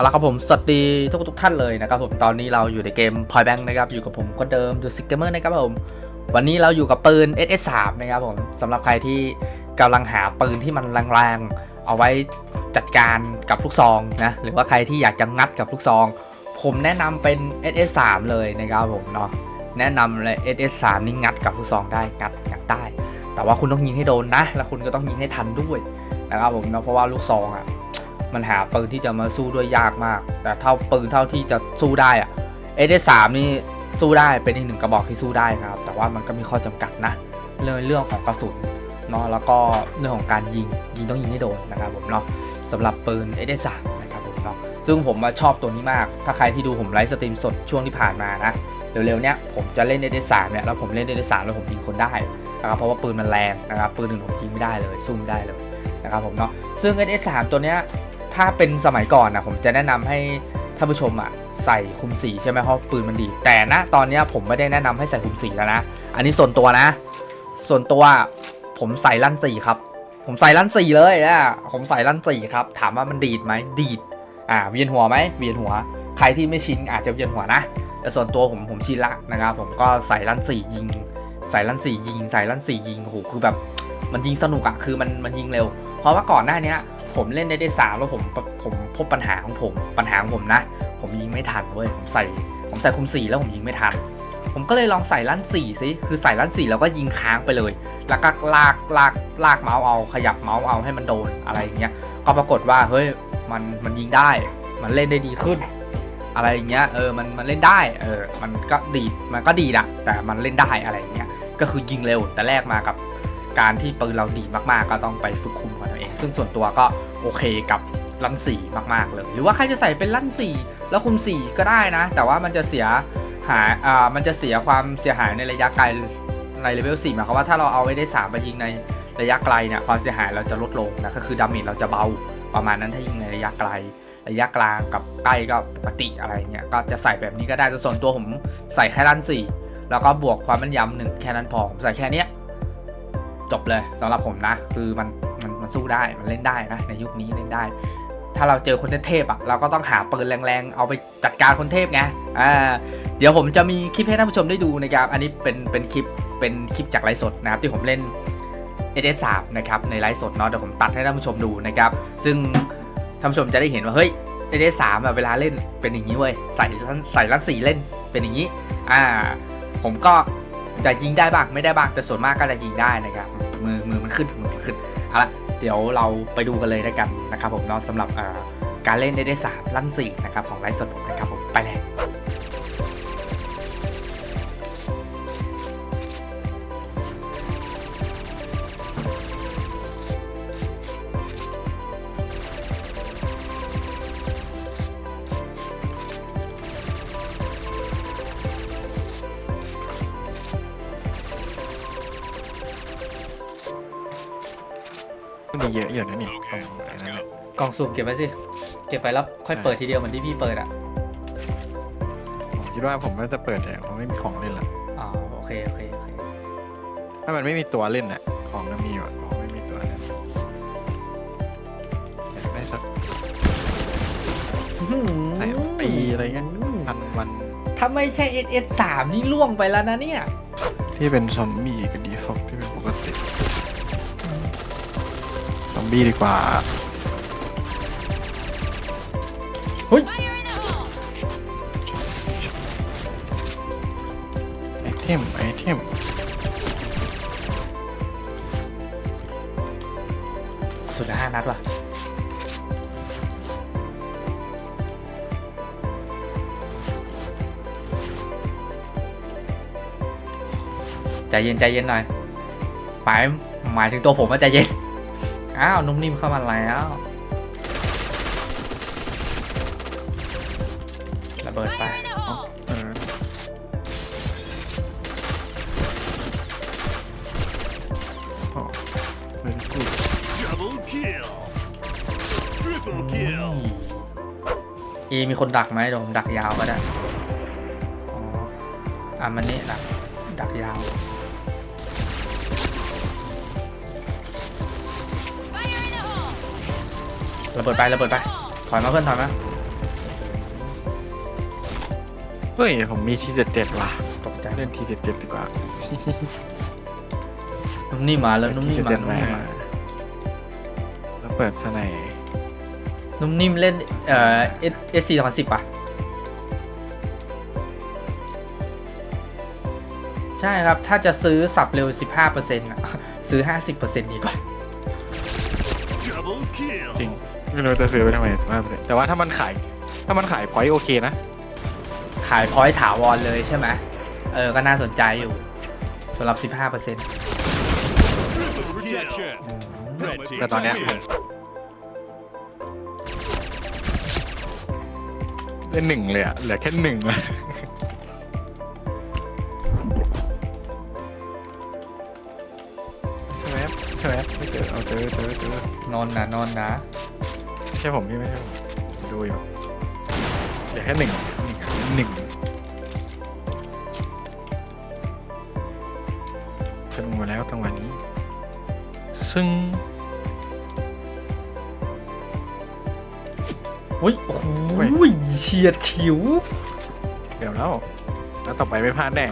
เอาละครับผมสวัสดีทุกทุกท่านเลยนะครับผมตอนนี้เราอยู่ในเกม Point Bank นะครับอยู่กับผมคนเดิม The s i g g a m e r นะครับผมวันนี้เราอยู่กับปืน SS3 นะครับผมสำหรับใครที่กำลังหาปืนที่มันแรงๆเอาไว้จัดการกับลูกซองนะหรือว่าใครที่อยากจะงัดกับลูกซอง ผมแนะนำเป็น SS3 เลยนะครับผมเนาะแนะนำเลย SS3 นี่งัดกับลูกซองได้งัดงัดได้ แต่ว่าคุณต้องยิงให้โดนนะ แล้วคุณก็ต้องยิงให้ทันด้วยนะครับผมเนาะเพราะว่าลูกซองอะ มันหาปืนที่จะมาสู้ด้วยยากมาก แต่เท่าปืนเท่าที่จะสู้ได้อะเอเดสามนี่สู้ได้เป็นอีกหนึ่งกระบอกที่สู้ได้ครับ แต่ว่ามันก็มีข้อจำกัดนะ เรื่องเรื่องของกระสุนเนาะแล้วก็เรื่องของการยิงยิงต้องยิงให้โดนนะครับผมเนาะสำหรับปืนเอเดสามนะครับผมเนาะซึ่งผมมาชอบตัวนี้มาก ถ้าใครที่ดูผมไลฟ์สตรีมสดช่วงที่ผ่านมานะเร็วๆเนี้ยผมจะเล่นเอเดสามเนี่ยแล้วผมเล่นเอเดสามแล้วผมยิงคนได้นะครับเพราะว่าปืนมันแรงนะครับปืนหนึ่งผมยิงไม่ได้เลยสู้ไม่ได้เลยนะครับผมเนาะซึ่ง SS3 ตัวเนี้ย ถ้าเป็นสมัยก่อนนะผมจะแนะนำให้ท่านผู้ชมอะใส่คุมสีใช่ไหมเพราะปืนมันดี แต่ณตอนนี้ผมไม่ได้แนะนำให้ใส่คุมสีแล้วนะ อันนี้ส่วนตัวนะ ส่วนตัวผมใส่ลั่นสีครับ ผมใส่ลั่นสีเลยนะผมใส่ลั่นสีครับ ถามว่ามันดีดไหมดีด อ่าเวียนหัวไหมเวียนหัว ใครที่ไม่ชินอาจจะเวียนหัวนะ แต่ส่วนตัวผมผมชินละนะครับผมก็ใส่ลั่นสียิง ใส่ลั่นสียิง ใส่ลั่นสียิงโอ้โหคือแบบมันยิงสนุกอะคือมันมันยิงเร็ว เพราะว่าก่อนหน้านี้ ผมเล่นได้ได้สามแล้วผมผมพบปัญหาของผม ปัญหาของผมนะ ผมยิงไม่ทันเว้ยผมใส่ผมใส่คุมสี่แล้วผมยิงไม่ทัน ผมก็เลยลองใส่ลั่นสี่ซิคือใส่ลั่นสี่แล้วก็ยิงค้างไปเลย แล้วก็ลากลากลากเมาส์เอา ขยับเมาส์เอาให้มันโดนอะไรอย่างเงี้ยก็ปรากฏว่าเฮ้ยมันมันยิงได้ มันเล่นได้ดีขึ้น อะไรอย่างเงี้ยเออมันมันเล่นได้เออมันก็ดีมันก็ดีนะแต่มันเล่นได้อะไรอย่างเงี้ยก็คือยิงเร็วแต่แรกมากับ การที่ปืนเราดีมากๆ ก็ต้องไปฝึกคุมกันเอาเอง ซึ่งส่วนตัวก็โอเคกับลั่นสี่มากๆเลย หรือว่าใครจะใส่เป็นลั่นสี่แล้วคุมสี่ก็ได้นะ แต่ว่ามันจะเสียหายอ่ามันจะเสียความเสียหายในระยะไกลในเลเวลสี่หมายความว่าถ้าเราเอาไว้ได้สามไปยิงในระยะไกลเนี่ยความเสียหายเราจะลดลงนะก็คือดาเมจเราจะเบาประมาณนั้นถ้ายิงในระยะไกล ระยะกลางกับใกล้ก็ปกติอะไรเงี้ยก็จะใส่แบบนี้ก็ได้แต่ส่วนตัวผมใส่แค่ลั่นสี่แล้วก็บวกความแม่นยำหนึ่งแค่นั้นพอผมใส่แค่เนี้ย จบเลยสำหรับผมนะ คือมันมันมันสู้ได้มันเล่นได้นะ ในยุคนี้เล่นได้ ถ้าเราเจอคนเทพอะเราก็ต้องหาปืนแรงๆ เอาไปจัดการคนเทพไงอ่าเดี๋ยวผมจะมีคลิปให้ท่านผู้ชมได้ดูนะครับ อันนี้เป็นเป็นคลิปเป็นคลิปจากไลฟ์สดนะครับที่ผมเล่น S3 นะครับในไลฟ์สดเนาะเดี๋ยวผมตัดให้ท่านผู้ชมดูนะครับ ซึ่งท่านผู้ชมจะได้เห็นว่าเฮ้ย S3 อะเวลาเล่นเป็นอย่างนี้เว้ยใส่ใส่ลั่นสีเล่นเป็นอย่างนี้ อ่า ผมก็ จะยิงได้บ้างไม่ได้บ้างแต่ส่วนมากก็จะยิงได้นะครับ มือมือมันขึ้นมือมันขึ้นเอาละเดี๋ยวเราไปดูกันเลยแล้วกันนะครับผมเนาะสำหรับการเล่นได้ได้สามลั่นสี่นะครับของไลฟ์สดผมนะครับ อะอยู่นะนี่ตรงไหนนั่นแหละกล่องสุ่มเก็บไว้สิ เก็บไปแล้วค่อยเปิดทีเดียวเหมือนที่พี่เปิดอะ ผมคิดว่าผมน่าจะเปิดแต่ผมไม่มีของเล่นละอ๋อโอเคโอเคโอเค ถ้ามันไม่มีตัวเล่นน่ะ ของก็มีว่ะของไม่มีตัวเล่นอยากได้สัก ใส่ปีอะไรเงี้ย พันวันถ้าไม่ใช่ SS 3นี่ล่วงไปแล้วนะเนี่ย ที่เป็นซอมบี้กับดี บี้ดีกว่าไอเทมไอเทมสุดละห้านัดว่ะใจเย็นใจเย็นหน่อยหมายหมายถึงตัวผมว่าใจเย็น อ้าวนุ่มนิ่มเข้ามาแล้วระเบิดไปเออโอ้เป็นกู Double kill. Triple kill. อีมีคนดักไหมเดี๋ยวผมดักยาวก็ได้ อ๋อ อะมันนี่ดักดักยาว ระเบิดไประเบิดไป ถอยมาเพื่อนถอยมา เฮ้ย ผมมีทีเจ็ดเจ็ดว่ะตกใจ เล่นทีเจ็ดเจ็ดดีกว่านุ่มนิ่มมาแล้วนุ่มนิ่มมาเจ็ดนุ่มมานิ่มมา แล้วเปิดสไนด์นุ่มนิ่มเล่นเอ่อเอสเอสซีสองพันสิบป่ะ ใช่ครับ ถ้าจะซื้อสับเร็ว 15%อะ ซื้อ 50%ดีกว่า Double kill. จริง ไม่รู้จะซื้อไปทำไมสิบห้าเปอร์เซ็นต์แต่ว่าถ้ามันขาย ถ้ามันขายพอยต์โอเคนะ ขายพอยต์ถาวรเลยใช่ไหมเออ ก็น่าสนใจอยู่สำหรับ 15% Triple protection. Red team แต่ตอนเนี้ย win. เล่นหนึ่งเลยอะเหลือแค่หนึ่งอะใช่ไหมใช่ไหมไม่เจอเอาเจอเจอเจอนอนนะนอนนะไม่ ใช่ผมพี่ไม่ใช่ผมดูอยู่เหลือแค่หนึ่งหนึ่งจะลงมาแล้วจังหวะนี้ ซึ่งอุ้ยโอ้โหเฉียดฉิว เดี๋ยวแล้ว แล้วต่อไปไม่พลาดแน่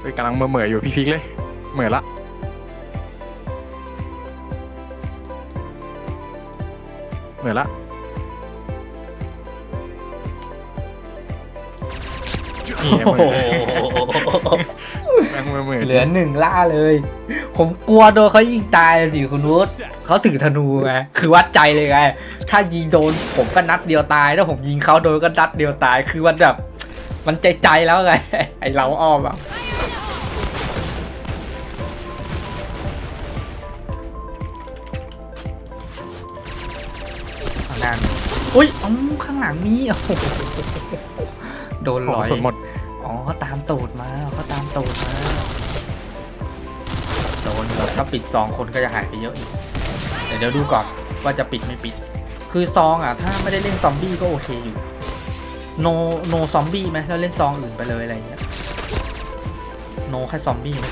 เฮ้ยกำลังเมื่อเหม่ออยู่พี่พิกเลยเหม่อละ เหม่อละนี่ไงโอ้เหม่โหอแม่งเมื่อเหม่อเหลือหนึ่งล่าเลย ผมกลัวโดนเขายิงตายสิคุณวุฒิเขาถือธนูไงคือวัดใจเลยไง ถ้ายิงโดนผมก็นัดเดียวตาย ถ้าผมยิงเขาโดนก็นัดเดียวตาย คือมันแบบ มันใจใจๆแล้วไง ไอเราอ้อมอะ อุ้ยอ๋อข้างหลังมีโอ้โหโดนโอ้ร้โหอยหมด อ๋อเขาตามตูดมาเขาตามตูดมา โดนแบบถ้าปิดซองคนก็จะหายไปเยอะอีกเดี๋ยวเดี๋ยวดูก่อนว่าจะปิดไม่ปิด คือซองอะ ถ้าไม่ได้เล่นซอมบี้ก็โอเคอยู่ โนโนซอมบี้ไหมแล้วเล่นซองอื่นไปเลยอะไรเงี้ย โนแค่ซอมบี้ไหม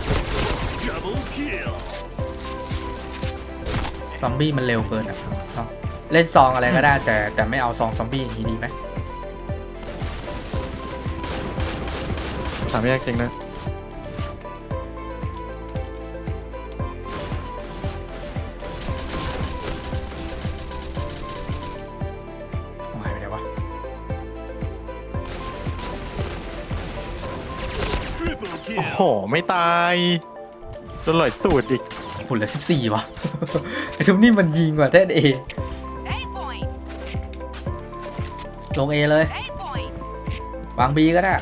ซอมบี้มันเร็วเกินอะเนาะ เล่นซองอะไรก็ได้ แต่แต่ไม่เอาซองซอมบี้อย่างนี้ดีไหมสามแยกจริงนะ หายไปไหนวะ Triple โอ้โห kill. ไม่ตายโดนหลอยตูดอีกหุ่นละสิบสี่วะ ไอ้ทุกนี่มันยิงกว่าแท่นเอ A ลงเอเลย A point. วางบีก็ได้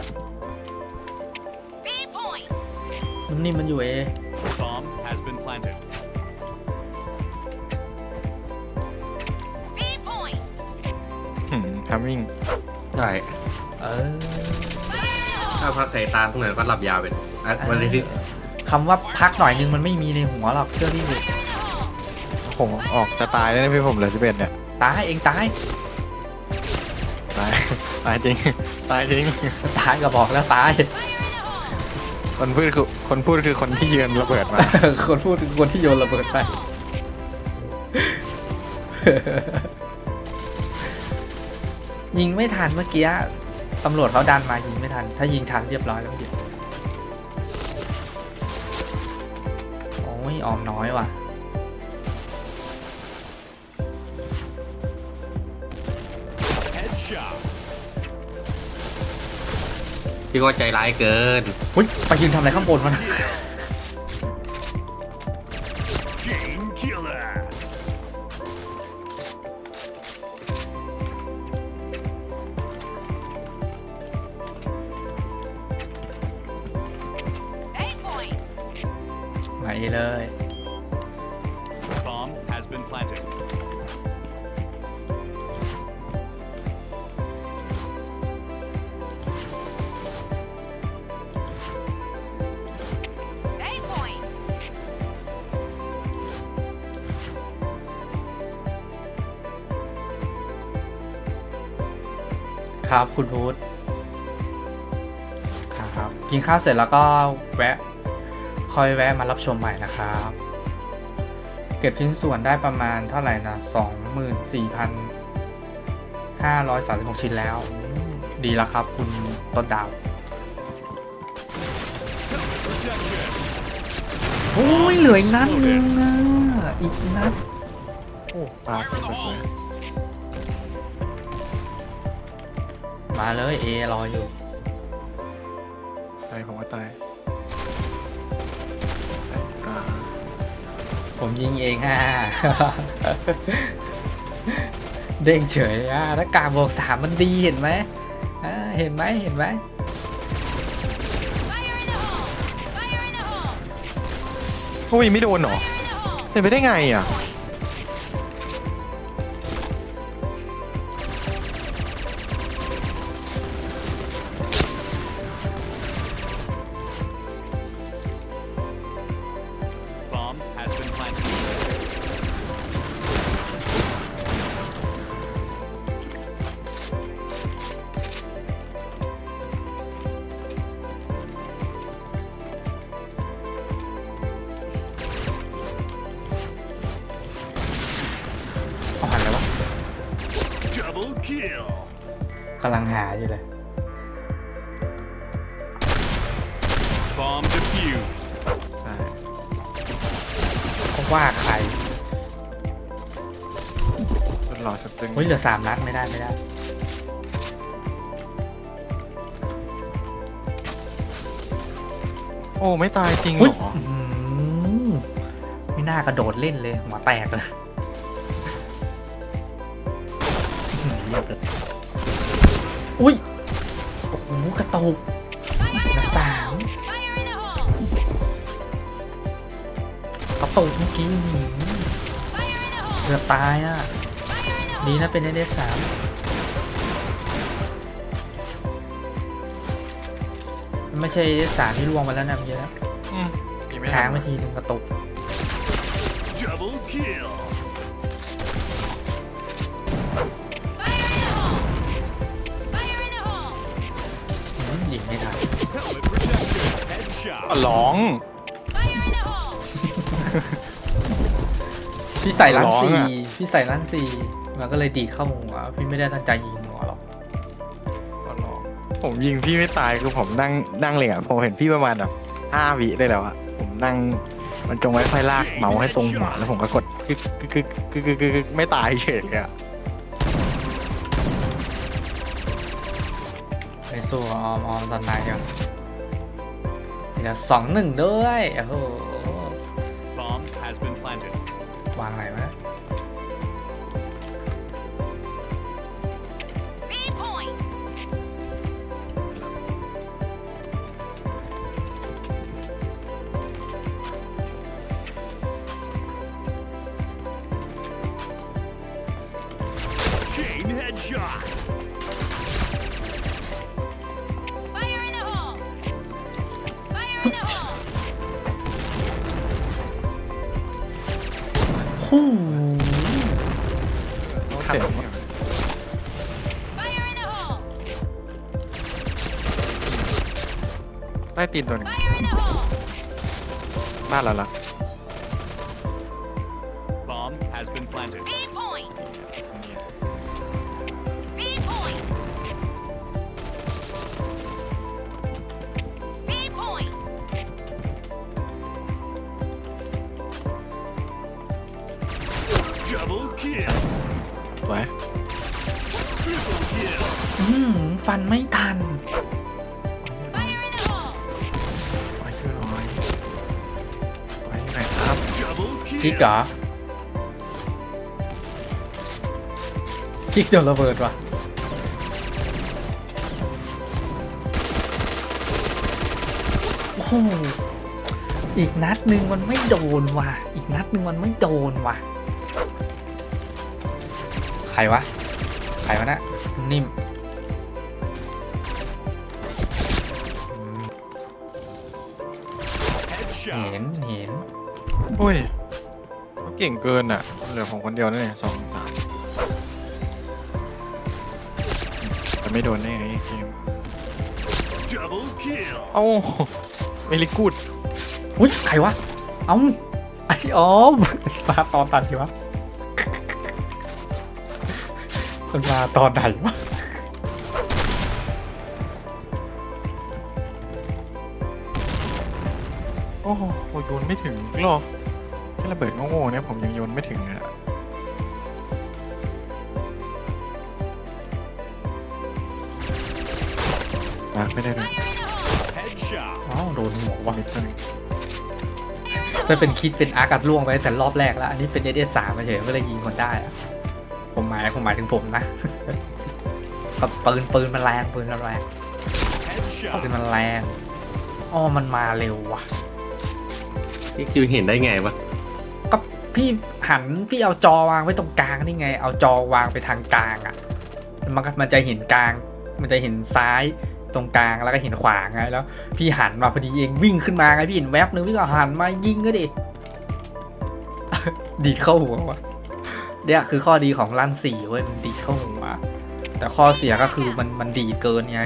B point. นุ่มนิ่มมันอยู่เอ Bomb has been planted. B point. หืมทามมิ่งใช่เออ ถ้าพักสายตาตรงไหนก็หลับยาวเป็นอะวันนี้ที่คำว่าพักหน่อยนึงมันไม่มีในหัวหรอกเชื่อพี่ดิผมออกจะตายแล้วนะพี่ผมเหลือสิบเอ็ดเนี่ยตายเองตายตายตายจริง ตายจริง ตายก็บอกแล้วตาย คนพูดคือคนพูดคือคนที่ยืนระเบิดมา คนพูดถึงคนที่โยนระเบิดไป ยิงไม่ทันเมื่อกี้ตำรวจเขาดันมายิงไม่ทัน ถ้ายิงทันเรียบร้อยแล้วเมื่อกี้โอ้ยออมน้อยว่ะ พี่ก็ใจร้ายเกินอุ้ยไปยืนทำอะไรข้างบนวะนะ Chain killer. 8 point. มาเอเลย ครับ คุณพูดครับ กินข้าวเสร็จแล้วก็แวะค่อยแวะมารับชมใหม่นะครับ เก็บชิ้นส่วนได้ประมาณเท่าไหร่นะสองหมื่นสี่พัน536ชิ้นแล้วอืมดีแล้วครับ คุณต้นดาว Protection. โอ้ยเหลืออีกนัดนึงอะอีกนัดโอ้ปลาสวย มาเลยเอรออยู่ๆตายผมว่าตายตายกลางผมยิงเองฮ่าเด้งเฉยอะถ้ากากบวกสามมันดีเห็นไหมอ่าเห็นไหมเห็นไหม Fire in the hole! Fire in the hole! โอ้ยไม่โดนเหรอ Fire in the hole! เป็นไปได้ไงอะ หาอยู่เลย Bomb defused. ใช่ก็ว่าใครทดรอสักตึงเฮ้ยเหลือสามนัดไม่ได้ไม่ได้ โอ้ ไม่ตายจริงเหอุ้ยรออื้อหือไม่น่ากระโดดเล่นเลยหัวแตกเลยอื้อหือเรียบเลย อุ้ย โอ้โห กระตุก Fire in เหลื the อสาม hole! Fire in the hole! กระตุกเมื่อกี้อื้อหือ Fire in the hole! เกือบตายอะ Fire in the ดี hole! นะเป็นเอสามไม่ใช่เอสามที่ล่วงไปแล้วนะเมื่อกี้นะอืมมีไม่ค้างทันไปทีนึงกระตุก Double kill. อะ Headshot. ร้อง Fire in the hole! พี่ใส่ล้านร้องสี่อะ พี่ใส่ล้านสี่มันก็เลยดีดเข้าหัวพี่ไม่ได้ตั้งใจยิงหัวหรอกอะร้อง ผมยิงพี่ไม่ตายคือผมนั่งนั่งเลยอะผมเห็นพี่ประมาณแบบห้าวิได้แล้วอะผมนั่ง มันจงไว้ค่อยลากเมาส์ให้ตรงหัวแล้วผมก็กดกึกกึกกึกกึกกึกกึกกึกไม่ตายเฉยอะไปสู้ออมออมตอนไหนกัน เดี๋ยวสองหนึ่งด้วยโอ้โห Bomb has been planted. วางไหนวะ B point! Chain headshot. เสียง Fire in the hole! ใต้ตีนตัวหนึง Fire in the hole! บ้านเราละ สวย Triple kill. อื้อหือฟันไม่ทัน Fire in the hole! ไว้ชื่อน้อยไว้ที่ไหนครับ Double คิก kill. เหรอคิกโดนระเบิดว่ะโอ้โหอีกนัดหนึ่งมันไม่โดนว่ะ อีกนัดหนึ่งมันไม่โดนว่ะใค รวะ ใครวะนะนิ่ม Headshot. เห็นเห็นโอ้ยเขาเก่งเกินอะ เหลือผมคนเดียวนั่นเองสองสามแต่ไม่โดนได้ไงเกม Double kill. เอ้าเอลิกูดอุ้ยใครวะ เอ้าไอออมมาตอนตัดสิวะ มันมาตอนไหนวะโอ้โหโยนไม่ถึงหรอกแค่ระเบิดโง่ๆเนี่ยผมยังโยนไม่ถึงอะมาไม่ได้เลย Headshot. อ้าวโดนหัววัวะนนี้ตัวหนึงถ้าเป็นคิดเป็นอาร์กัดล่วงไปตั้งแต่รอบแรกแล้ว อันนี้เป็นเอเอสามเฉยๆก็เลยยิงคนได้อะ ผมหมายผมหมายถึงผมนะกับปืนปืนมันแรงปืนมันแรงปืน Headshot. มันแรงอ้อมันมาเร็วว่ะนี่คือเห็นได้ไงวะก็พี่หันพี่เอาจอวางไว้ตรงกลางนี่ไง เอาจอวางไปทางกลางอะ มันก็มันจะเห็นกลาง มันจะเห็นซ้ายตรงกลางแล้วก็เห็นขวาไงแล้ว พี่หันมาพอดีเองวิ่งขึ้นมาไงพี่เห็นแวบนึงพี่ก็หันมายิงก็ดิดีดเข้าหัววะ เนี่ยคือข้อดีของลั่นสี่เว้ยมันดีดเข้าหัวแต่ข้อเสียก็คือมันมันดีดเกินไง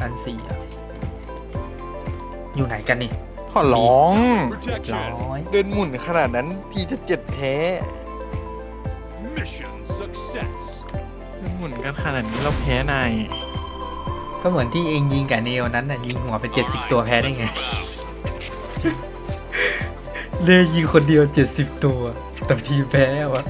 ลั่นสี่อะอยู่ไหนกันนี่ขอร้อง Protection. ร้อย เดินหมุนขนาดนั้นพี่จะเจ็บแท้ Mission success. เดินหมุนกันขนาดนี้เราแพ้นายก็เหมือนที่เองยิงกับเนวนั้นน่ะยิงหัวไปเจ็ดสิบตัวแพ้ได้ไง เนยยิงคนเดียวเจ็ดสิบตัว แต่ทีมแพ้วะ